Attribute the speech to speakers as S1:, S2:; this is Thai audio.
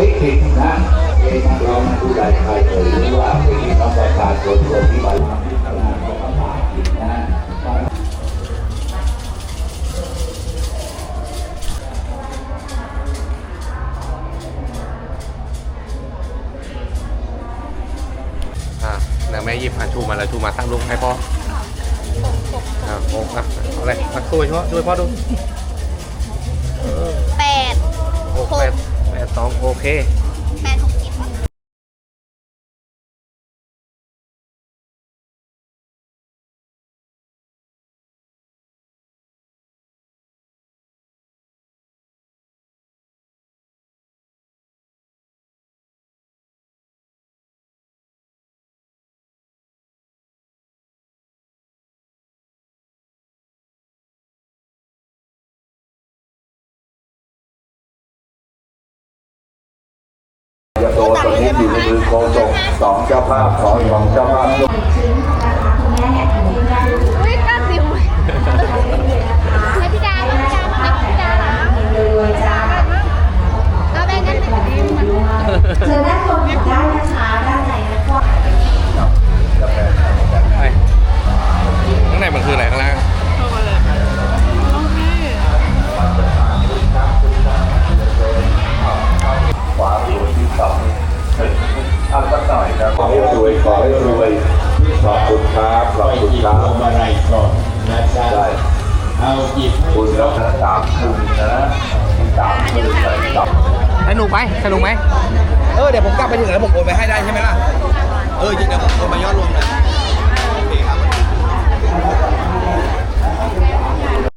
S1: ลิขิตนะเองนักร้องผู้ใดใครเอ่ยรือว่าเป็นน้องประชาชนคนที่มานะ
S2: แม่หยิบพาชูมาแล้วชูมาตั้งลูกให้พ่ออ่าโอ้อะเอาอะไรมาช่วยช่วยช่วยพ่อดูเออ โอเค
S1: โดนตอนนี้อยู่ในมือโคศกสองเจ้าภาพสองของเจ้าภาพ
S3: ว
S1: ยขอให้รวยขอบคุณครับขอบคุณครับ
S4: อะไรก่อนนะจ๊ะ
S1: ได้
S4: เอาหยิบ
S1: คุณแล้วนะสามคุณนะสามคุณสาม
S2: สนุกไหมสนุกไหม
S5: เออเดี๋ยวผมกลับไปถึงแล้วผมโอนไปให้ได้ใช่ไหมล่ะ